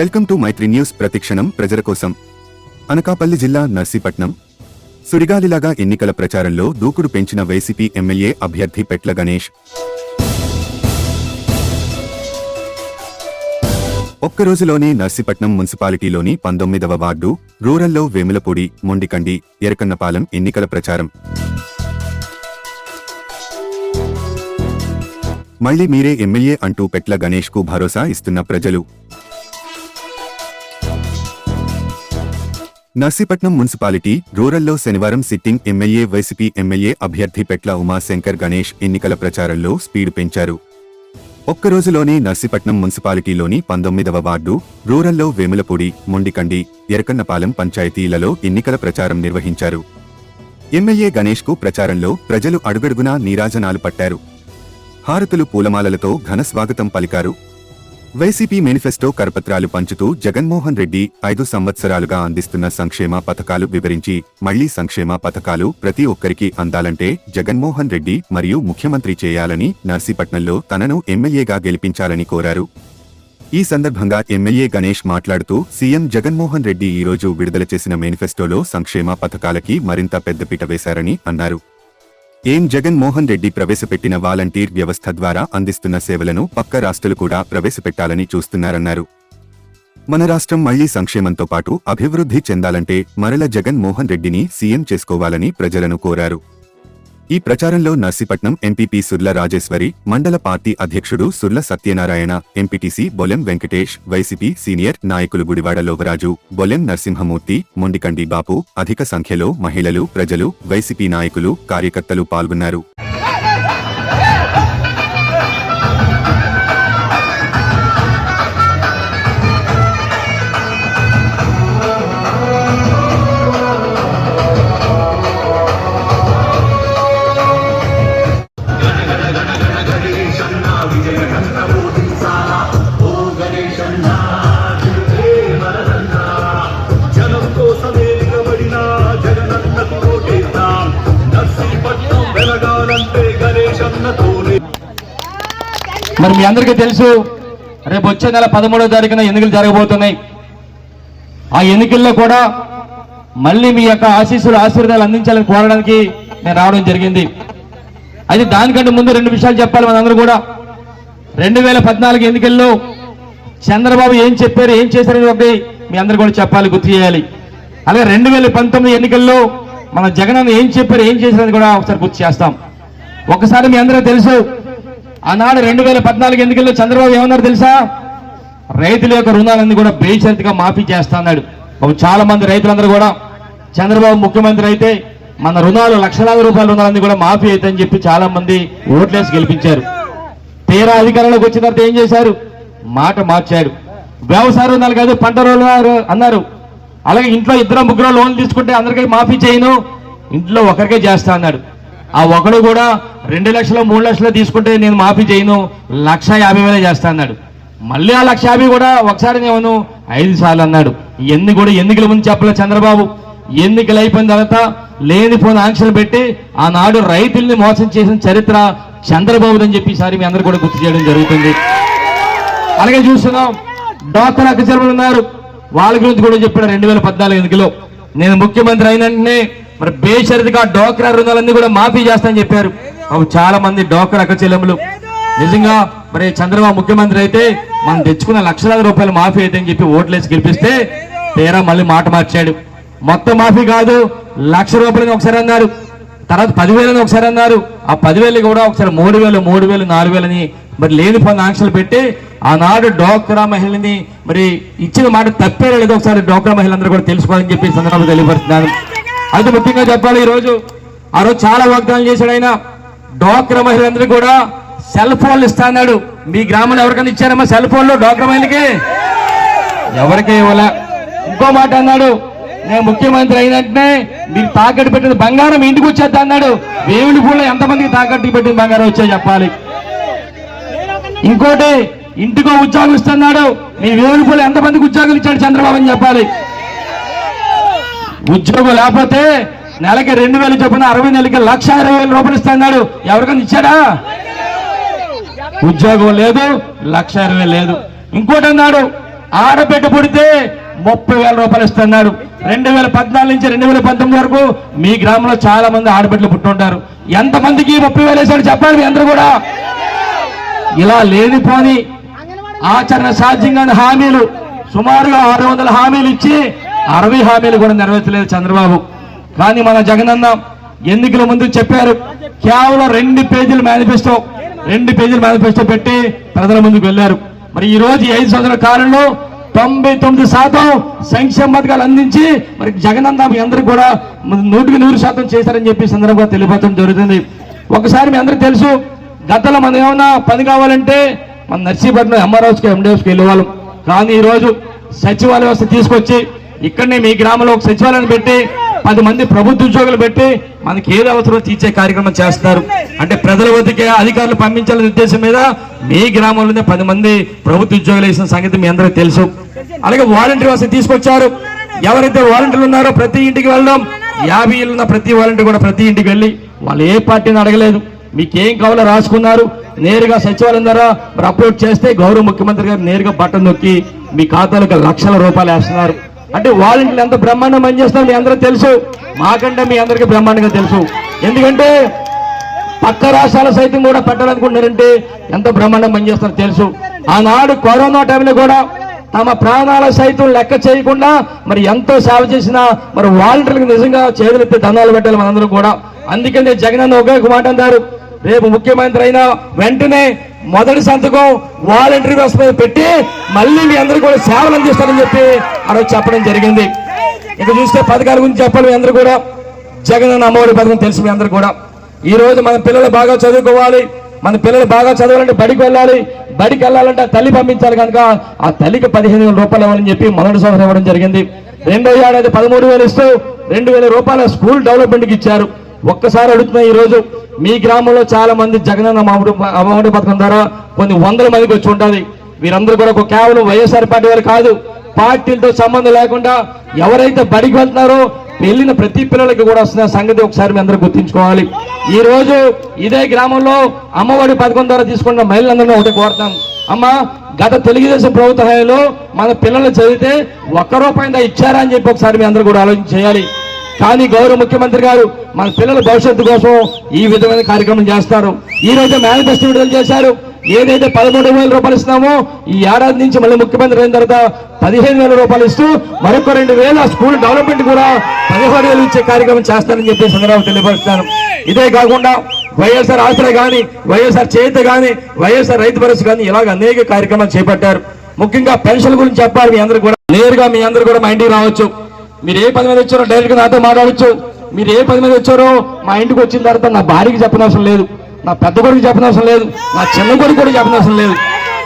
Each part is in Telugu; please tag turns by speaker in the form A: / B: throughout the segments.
A: వెల్కమ్ టు మైత్రి న్యూస్ ప్రతిక్షణం ప్రజల కోసం. అనకాపల్లి జిల్లా నర్సీపట్నం. సుడిగాలిలాగా ఎన్నికల ప్రచారంలో దూకుడు పెంచిన వైసీపీ ఎమ్మెల్యే అభ్యర్థి పెట్ల గణేష్. ఒక్క రోజులోనే నర్సీపట్నం మున్సిపాలిటీలోని పంతొమ్మిదవ వార్డు రూరల్లో వేములపూడి మొండికండి ఎరకన్నపాలెం ఎన్నికల ప్రచారం. మళ్ళీ మీరే ఎమ్మెల్యే అంటూ పెట్ల గణేష్కు భరోసా ఇస్తున్న ప్రజలు. నర్సీపట్నం మున్సిపాలిటీ రూరల్లో శనివారం సిట్టింగ్ ఎమ్మెల్యే వైసీపీ ఎమ్మెల్యే అభ్యర్థి పెట్ల ఉమాశంకర్ గణేష్ ఎన్నికల ప్రచారంలో స్పీడ్ పెంచారు. ఒక్క రోజులోనే నర్సీపట్నం మున్సిపాలిటీలోని పంతొమ్మిదవ వార్డు రూరల్లో వేములపూడి మొండికండి ఎరకన్నపాలెం పంచాయతీలలో ఎన్నికల ప్రచారం నిర్వహించారు. ఎమ్మెల్యే గణేష్కు ప్రచారంలో ప్రజలు అడుగడుగునా నీరాజనాలు పట్టారు. హారతులు పూలమాలలతో ఘన స్వాగతం పలికారు వైసీపీ మేనిఫెస్టో కరపత్రాలు పంచుతూ జగన్మోహన్ రెడ్డి ఐదు సంవత్సరాలుగా అందిస్తున్న సంక్షేమ పథకాలు వివరించి మళ్ళీ సంక్షేమ పథకాలు ప్రతి ఒక్కరికి అందాలంటే జగన్మోహన్ రెడ్డి మరియు ముఖ్యమంత్రి చేయాలని నర్సీపట్నంలో తనను ఎమ్మెల్యేగా గెలిపించాలని కోరారు. ఈ సందర్భంగా ఎమ్మెల్యే గణేష్ మాట్లాడుతూ సీఎం జగన్మోహన్ రెడ్డి ఈ రోజు విడుదల చేసిన మేనిఫెస్టోలో సంక్షేమ పథకాలకి మరింత పెద్దపీట వేశారని అన్నారు. ఏం జగన్మోహన్ రెడ్డి ప్రవేశపెట్టిన వాలంటీర్ వ్యవస్థ ద్వారా అందిస్తున్న సేవలను పక్క రాష్ట్రాలు కూడా ప్రవేశపెట్టాలని చూస్తున్నారన్నారు. మన రాష్ట్రం మళ్ళీ సంక్షేమంతో పాటు అభివృద్ధి చెందాలంటే మరల జగన్మోహన్ రెడ్డిని సీఎం చేసుకోవాలని ప్రజలను కోరారు. ఈ ప్రచారంలో నర్సీపట్నం ఎంపీపీ సుర్ల రాజేశ్వరి మండల పార్టీ అధ్యక్షుడు Surla Satyanarayana MPTC Bolem Venkatesh YCP senior నాయకులు గుడివాడ లోవరాజు బొలెం నరసింహమూర్తి మొండికండి బాపు అధిక సంఖ్యలో మహిళలు ప్రజలు వైసీపీ నాయకులు కార్యకర్తలు పాల్గొన్నారు.
B: మరి మీ అందరికీ తెలుసు రేపు వచ్చే నెల పదమూడో తారీఖున ఎన్నికలు జరగబోతున్నాయి. ఆ ఎన్నికల్లో కూడా మళ్ళీ మీ యొక్క ఆశీస్సులు ఆశీర్వాదాలు అందించాలని కోరడానికి నేను రావడం జరిగింది. అయితే దానికంటే ముందు రెండు విషయాలు చెప్పాలి మనందరూ కూడా. రెండు వేల పద్నాలుగు ఎన్నికల్లో చంద్రబాబు ఏం చెప్పారు ఏం చేశారని ఒకటి మీ అందరు కూడా చెప్పాలి గుర్తు చేయాలి. అలాగే రెండు వేల పంతొమ్మిది ఎన్నికల్లో మన జగన్ ఏం చెప్పారు ఏం చేశారని కూడా ఒకసారి గుర్తు చేస్తాం. ఒకసారి మీ అందరూ తెలుసు ఆనాడు రెండు వేల పద్నాలుగు ఎన్నికల్లో చంద్రబాబు ఏమన్నారు తెలుసా? రైతుల యొక్క రుణాలన్నీ కూడా బేషరతిగా మాఫీ చేస్తా చాలా మంది రైతులందరూ కూడా చంద్రబాబు ముఖ్యమంత్రి అయితే మన రుణాలు లక్షలాది రూపాయల రుణాలన్నీ కూడా మాఫీ అవుతాయని చెప్పి చాలా మంది ఓట్లేసి గెలిపించారు. తీరా అధికారంలోకి వచ్చిన తర్వాత ఏం చేశారు? మాట మార్చారు. వ్యవసాయ రుణాలు కాదు పంట రుణాలు అన్నారు. అలాగే ఇంట్లో ఇద్దరు ముగ్గురు లోన్లు తీసుకుంటే అందరికీ మాఫీ చేయను. ఇంట్లో ఒకరికే చేస్తా అన్నాడు. ఆ ఒకడు కూడా రెండు లక్షలు మూడు లక్షలు తీసుకుంటే నేను మాఫీ చేయను లక్ష యాభై వేలే చేస్తా అన్నాడు. మళ్ళీ ఆ లక్ష యాభై కూడా ఒకసారి నేను ఐదు సార్లు అన్నాడు. ఎన్ని కూడా ఎన్నికల ముందు చెప్పలే చంద్రబాబు. ఎన్నికలు అయిపోయిన తర్వాత లేనిపోని ఆంక్షలు పెట్టి ఆనాడు రైతుల్ని మోసం చేసిన చరిత్ర చంద్రబాబుదని చెప్పి సారి మీ అందరూ కూడా గుర్తు చేయడం జరుగుతుంది. అలాగే చూస్తున్నాం డాక్టర్ అక్కచర్మలు ఉన్నారు. వాళ్ళ గురించి కూడా చెప్పాడు రెండు వేల పద్నాలుగు ఎన్నికలో. నేను ముఖ్యమంత్రి అయిన వెంటనే మరి బేషరతిగా డోక్రా రుణాలన్నీ కూడా మాఫీ చేస్తానని చెప్పారు. అవి చాలా మంది డోక్రా అక్కచెల్లెములు నిజంగా మరి చంద్రబాబు ముఖ్యమంత్రి అయితే మనం తెచ్చుకున్న లక్షలాది రూపాయలు మాఫీ అయితే అని చెప్పి ఓట్లేసి గెలిపిస్తే తీరా మళ్ళీ మాట మార్చాడు. మొత్తం మాఫీ కాదు లక్ష రూపాయలని ఒకసారి అన్నారు. తర్వాత పదివేలని ఒకసారి అన్నారు. ఆ పదివేలు కూడా ఒకసారి మూడు వేలు మూడు వేలు నాలుగు వేలని మరి లేని పని ఆంక్షలు పెట్టి ఆనాడు డోక్రా మహిళని మరి ఇచ్చిన మాట తప్పేలా లేదో. ఒకసారి డోక్రా మహిళలందరూ కూడా తెలుసుకోవాలని చెప్పి సందర్భంగా తెలియపరుస్తున్నాను. అది ముఖ్యంగా చెప్పాలి ఈరోజు. ఆ రోజు చాలా వాగ్దానం చేశాడు ఆయన. డోక్రా మహిళలందరూ కూడా సెల్ ఫోన్లు ఇస్తా అన్నాడు మీ గ్రామంలో ఎవరికైనా ఇచ్చారమ్మా సెల్ ఫోన్లు? డోక్రా మహిళకి ఎవరికి ఇవ్వాల. ఇంకో మాట అన్నాడు. నేను ముఖ్యమంత్రి అయినట్టునే మీరు తాకట్టు పెట్టిన బంగారం ఇంటికి వచ్చేద్దా అన్నాడు. వేవుడి పూల ఎంతమందికి తాకట్టు పెట్టిన బంగారం వచ్చే చెప్పాలి. ఇంకోటి ఇంటికో ఉద్యోగం ఇస్తున్నాడు. మీ వేవుడి పూల ఎంతమందికి ఉద్యోగాలు ఇచ్చాడు చంద్రబాబు అని చెప్పాలి. ఉద్యోగం లేకపోతే నెలకి రెండు వేలు చొప్పున అరవై నెలకి లక్ష ఇరవై వేల రూపాయలు ఇస్తున్నాడు ఎవరికైనా ఇచ్చాడా? ఉద్యోగం లేదు లక్ష ఇరవై లేదు. ఇంకోటి అన్నాడు ఆడబిడ్డ పుడితే ముప్పై వేల రూపాయలు ఇస్తున్నాడు. రెండు వేల పద్నాలుగు నుంచి రెండు వేల పంతొమ్మిది వరకు మీ గ్రామంలో చాలా మంది ఆడబిడ్డలు పుట్టుంటారు. ఎంతమందికి ముప్పై వేలు వేసాడు చెప్పాలి మీ అందరూ కూడా? ఇలా లేనిపోని ఆచరణ సాధ్యంగా హామీలు సుమారుగా ఆరు వందల హామీలు ఇచ్చి అరవై హామీలు కూడా నెరవేర్చలేదు చంద్రబాబు. కానీ మన జగనన్న ఎన్నికల ముందు చెప్పారు కేవలం రెండు పేజీల మేనిఫెస్టో రెండు పేజీల మేనిఫెస్టో పెట్టి ప్రజల ముందుకు వెళ్ళారు. మరి ఈ రోజు ఐదు సంవత్సరాల కాలంలో తొంభై తొమ్మిది శాతం సంక్షేమ పథకాలు అందించి మరి జగనన్న మీ అందరికి కూడా నూటికి నూరు శాతం చేశారని చెప్పి సందర్భంగా తెలియపరచడం జరుగుతుంది. ఒకసారి మీ అందరికి తెలుసు గతంలో మనం ఏమన్నా పని కావాలంటే మన నర్సీపట్నం ఎంఆర్ఓస్కి ఎండిఓస్కి వెళ్ళేవాళ్ళం. కానీ ఈరోజు సచివాలయ వ్యవస్థ తీసుకొచ్చి ఇక్కడనే మీ గ్రామంలో ఒక సచివాలయం పెట్టి పది మంది ప్రభుత్వ ఉద్యోగులు పెట్టి మనకి ఏది అవసరమో తీర్చే కార్యక్రమం చేస్తారు అంటే ప్రజల వద్దకే అధికారులు పంపించాలనే ఉద్దేశం మీద మీ గ్రామంలోనే పది మంది ప్రభుత్వ ఉద్యోగులు వేసిన సంగతి మీ అందరికీ తెలుసు. అలాగే వాలంటీర్ వసతి తీసుకొచ్చారు. ఎవరైతే వాలంటీర్లు ఉన్నారో ప్రతి ఇంటికి వెళ్ళడం యాభై ఏళ్ళు ఉన్న ప్రతి వాలంటీర్ కూడా ప్రతి ఇంటికి వెళ్ళి వాళ్ళు ఏ పార్టీని అడగలేదు. మీకేం కావాలో రాసుకున్నారు. నేరుగా సచివాలయం ద్వారా అప్లోడ్ చేస్తే గౌరవ ముఖ్యమంత్రి గారు నేరుగా బట్టం నొక్కి మీ ఖాతాలకు లక్షల రూపాయలు వేస్తున్నారు. అంటే వాలంటీర్లు ఎంత బ్రహ్మాండం పనిచేస్తారో మీ అందరూ తెలుసు. మాకంటే మీ అందరికీ బ్రహ్మాండంగా తెలుసు. ఎందుకంటే పక్క రాష్ట్రాల సైతం కూడా పెట్టాలనుకుంటున్నారంటే ఎంత బ్రహ్మాండం పనిచేస్తారో తెలుసు. ఆనాడు కరోనా టైంలో కూడా తమ ప్రాణాల సైతం లెక్క చేయకుండా మరి ఎంతో సేవ చేసిన మరి వాలంటీర్లకు నిజంగా చేతులెత్తి దండాలు పెట్టాలి మనందరం కూడా. అందుకనే జగన్ అన్న ఒకే ఒక మాట అన్నారు రేపు ముఖ్యమంత్రి అయినా వెంటనే మొదటి సంతకం వాలంటరీ వ్యవస్థ మీద పెట్టి మళ్ళీ మీ అందరూ కూడా సేవలు అందిస్తారని చెప్పి అక్కడ చెప్పడం జరిగింది. ఇక చూస్తే పథకాల గురించి చెప్పాలి మీ అందరూ కూడా. జగన్ అన్న అమ్మఒడి పథకం తెలుసు మీ అందరూ కూడా. ఈ రోజు మన పిల్లలు బాగా చదువుకోవాలి. మన పిల్లలు బాగా చదవాలంటే బడికి వెళ్ళాలి. బడికి వెళ్ళాలంటే ఆ తల్లి పంపించాలి కనుక ఆ తల్లికి పదిహేను వేల రూపాయలు ఇవ్వాలని చెప్పి మొదటి సంవత్సరం ఇవ్వడం జరిగింది. రెండో ఏడాది పదమూడు వేలు ఇస్తూ రెండు వేల రూపాయల స్కూల్ డెవలప్మెంట్కి ఇచ్చారు. ఒక్కసారి అడుగుతున్నా ఈ రోజు మీ గ్రామంలో చాలా మంది జగనన్న అమ్మఒడి అమ్మఒడి పథకం ద్వారా కొన్ని వందల మందికి వచ్చి ఉంటుంది వీరందరూ కూడా ఒక కేవలం వైఎస్ఆర్ పార్టీ వారు కాదు పార్టీలతో సంబంధం లేకుండా ఎవరైతే బడికి వెళ్తున్నారో వెళ్ళిన ప్రతి పిల్లలకి కూడా వస్తున్న సంగతి ఒకసారి మీ అందరూ గుర్తించుకోవాలి. ఈ రోజు ఇదే గ్రామంలో అమ్మఒడి పథకం ద్వారా తీసుకున్న మహిళలందరినీ ఒకటి కోరుతాం అమ్మ గత తెలుగుదేశం ప్రభుత్వ హయాంలో మన పిల్లలు చదివితే ఒక్క రూపాయి ఇచ్చారా అని చెప్పి ఒకసారి మీ అందరూ కూడా ఆలోచన చేయాలి. కానీ గౌరవ ముఖ్యమంత్రి గారు మన పిల్లల భవిష్యత్తు కోసం ఈ విధమైన కార్యక్రమం చేస్తారు. ఈ రోజు మేనిఫెస్టో విడుదల చేశారు. ఏదైతే పదమూడు వేల రూపాయలు ఇస్తున్నామో ఈ ఏడాది నుంచి మళ్ళీ ముఖ్యమంత్రి అయిన తర్వాత పదిహేను వేల రూపాయలు ఇస్తూ మరొక రెండు వేల స్కూల్ డెవలప్మెంట్ కూడా పదిహేడు వేలు ఇచ్చే కార్యక్రమం చేస్తారని చెప్పి ఈ సందర్భంగా తెలియపరుస్తాను ఇదే కాకుండా వైఎస్ఆర్ ఆసరా కానీ వైఎస్ఆర్ చేత కానీ వైఎస్ఆర్ రైతు భరోసా కానీ ఇలాగ అనేక కార్యక్రమాలు చేపట్టారు. ముఖ్యంగా పెన్షన్ గురించి చెప్పాలి మీ అందరూ కూడా. నేరుగా మీ అందరూ కూడా మా ఇంటికి రావచ్చు. మీరు ఏ పది మంది వచ్చారో డైరెక్ట్గా నాతో మాట్లాడచ్చు. మీరు ఏ పది మంది వచ్చారో మా ఇంటికి వచ్చిన తర్వాత నా భార్యకి చెప్పనవసరం లేదు. నా పెద్ద కొడుకు చెప్పనవసరం లేదు. నా చిన్న కొడుకు కూడా చెప్పనవసరం లేదు.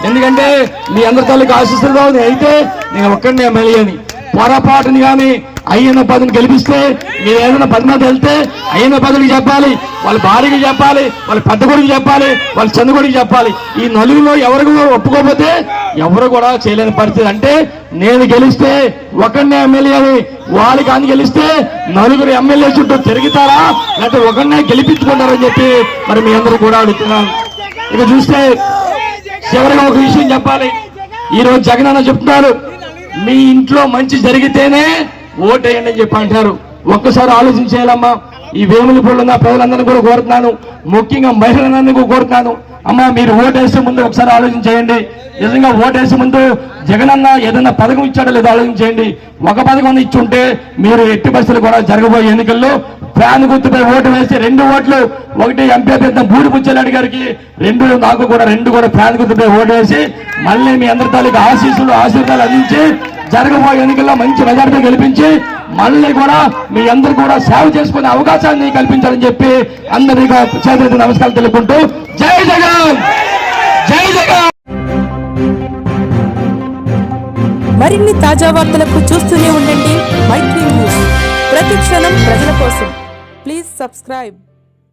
B: ఎందుకంటే మీ అందరి తల్లికి ఆశిస్తున్నా అయితే నేను ఒక్కడిని ఎమ్మెల్యేని. పొరపాటుని కానీ అయ్యన్న పదవిని గెలిపిస్తే మీరు ఏదైనా పది మంది వెళ్తే అయ్యన్న పదవికి చెప్పాలి వాళ్ళ భార్యకి చెప్పాలి వాళ్ళ పెద్ద కొడుకు చెప్పాలి వాళ్ళ చిన్న కొడుకు చెప్పాలి. ఈ నలుగులో ఎవరు ఒప్పుకోకపోతే ఎవరు కూడా చేయలేని పరిస్థితి. అంటే నేను గెలిస్తే ఒకరినే ఎమ్మెల్యేని వాళ్ళకి అని గెలిస్తే నలుగురు ఎమ్మెల్యే చుట్టూ తిరుగుతారా? లేకపోతే ఒకరినే గెలిపించుకుంటారని చెప్పి మరి మీ అందరూ కూడా అడుగుతున్నాను. ఇక చూస్తే చివరిగా ఒక విషయం చెప్పాలి. ఈ రోజు జగన్ అన్న చెప్తున్నారు మీ ఇంట్లో మంచి జరిగితేనే ఓటేయండి అని చెప్పి అంటారు. ఒక్కసారి ఆలోచించేయాలమ్మా ఈ వేముల ఉన్న ప్రజలందరినీ కూడా కోరుతున్నాను. ముఖ్యంగా మహిళలందరినీ కూడా కోరుతున్నాను. అమ్మా మీరు ఓటేసే ముందు ఒకసారి ఆలోచించేయండి నిజంగా ఓటేసే ముందు జగనన్న ఏదైనా పథకం ఇచ్చాడో లేదో ఆలోచించేయండి ఒక పథకం ఇచ్చి ఉంటే మీరు ఎట్టి పరిస్థితులు కూడా జరగబోయే ఎన్నికల్లో ఫ్యాన్ గుర్తుపై ఓటు వేసి రెండు ఓట్లు ఒకటి ఎంపీ అభ్యర్థి బూడి పుచ్చెలాడి గారికి రెండు నాకు కూడా రెండు కూడా ఫ్యాన్ గుర్తుపై ఓటు వేసి మళ్ళీ మీ అందరి తాలూకు ఆశీస్సులు ఆశీర్వాదాలు అందించి జరగబోయే ఎన్నికల్లో మంచి మెజార్టీ గెలిపించి మళ్ళీ కూడా మీ అందరు కూడా సేవ చేసుకునే అవకాశాన్ని కల్పించాలని చెప్పి అందరికీ చేతులెత్తి నమస్కారం తెలుపుకుంటూ జై జగన్! జై జగన్!
C: మరిన్ని తాజా వార్తలకు చూస్తూనే ఉండండి మైత్రి న్యూస్. ప్రతి క్షణం ప్రజల కోసం. Please subscribe.